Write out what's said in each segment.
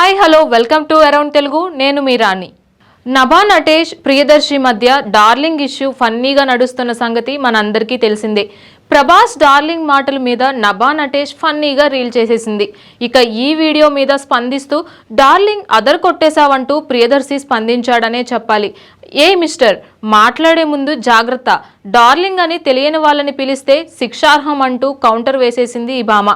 Hi hello welcome to around Telugu. నేను మీ రాణి. నభా నటేష్ ప్రియదర్శి మధ్య డార్లింగ్ ఇష్యూ ఫన్నీగా నడుస్తున్న సంగతి మనందరికీ తెలిసిందే. ప్రభాస్ డార్లింగ్ మాటల మీద నభా నటేష్ ఫన్నీగా రీల్ చేసేసింది. ఇక ఈ వీడియో మీద స్పందిస్తూ డార్లింగ్ అదర్ కొట్టేశావంటూ ప్రియదర్శి స్పందించాడనే చెప్పాలి. ఏ మిస్టర్ మాట్లాడే ముందు జాగ్రత్త. డార్లింగ్ అని తెలియని వాళ్ళని పిలిస్తే శిక్షార్హం అంటూ కౌంటర్ వేసేసింది ఈ భామ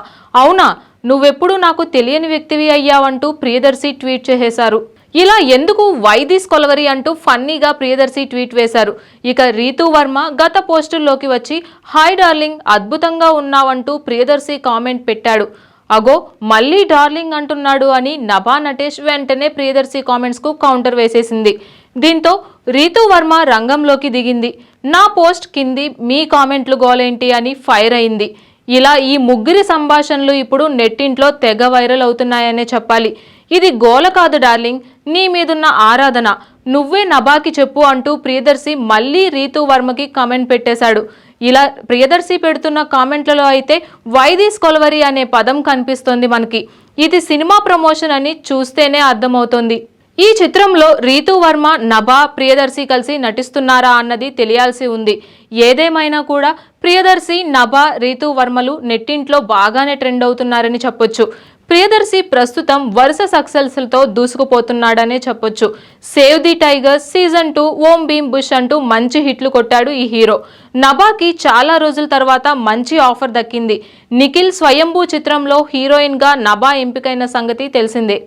అవునా? నువ్వెప్పుడు నాకు తెలియని వ్యక్తివి అయ్యావంటూ ప్రియదర్శి ట్వీట్ చేసేశారు. ఇలా ఎందుకు వైదీస్ కొలవరి అంటూ ఫన్నీగా ప్రియదర్శి ట్వీట్ వేశారు. ఇక రీతు వర్మ గత పోస్టుల్లోకి వచ్చి హాయ్ డార్లింగ్ అద్భుతంగా ఉన్నావంటూ ప్రియదర్శి కామెంట్ పెట్టాడు. అగో మళ్ళీ డార్లింగ్ అంటున్నాడు అని నభా నటేష్ వెంటనే ప్రియదర్శి కామెంట్స్కు కౌంటర్ వేసేసింది. దీంతో రీతు వర్మ రంగంలోకి దిగింది. నా పోస్ట్ కింది మీ కామెంట్లు గోలేంటి అని ఫైర్ అయింది. ఇలా ఈ ముగ్గురి సంభాషణలు ఇప్పుడు నెట్టింట్లో తెగ వైరల్ అవుతున్నాయనే చెప్పాలి. ఇది గోల కాదు డార్లింగ్. నీ మీదున్న ఆరాధన. నువ్వే నబాకి చెప్పు అంటూ ప్రియదర్శి మళ్ళీ రీతు వర్మకి కామెంట్ పెట్టేశాడు. ఇలా ప్రియదర్శి పెడుతున్న కామెంట్లలో అయితే వైదీస్ కొలవరి అనే పదం కనిపిస్తోంది మనకి. ఇది సినిమా ప్రమోషన్ అని చూస్తేనే అర్థమవుతుంది. ఈ చిత్రంలో రీతు వర్మ నభా ప్రియదర్శి కలిసి నటిస్తున్నారా అన్నది తెలియాల్సి ఉంది. ఏదేమైనా కూడా ప్రియదర్శి నభా రీతు వర్మలు నెట్టింట్లో బాగానే ట్రెండ్ అవుతున్నారని చెప్పొచ్చు. ప్రియదర్శి ప్రస్తుతం వరుస సక్సెస్లతో దూసుకుపోతున్నాడనే చెప్పొచ్చు. Save the tiger season two Om Bheem Bush అంటూ మంచి హిట్లు కొట్టాడు ఈ హీరో. నభాకి చాలా రోజుల తర్వాత మంచి ఆఫర్ దక్కింది. నిఖిల్ స్వయంభూ చిత్రంలో హీరోయిన్గా నభా ఎంపికైన సంగతి తెలిసిందే.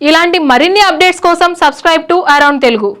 ఇలాంటి మరిన్ని అప్డేట్స్ కోసం సబ్స్క్రైబ్ టు అరౌండ్ తెలుగు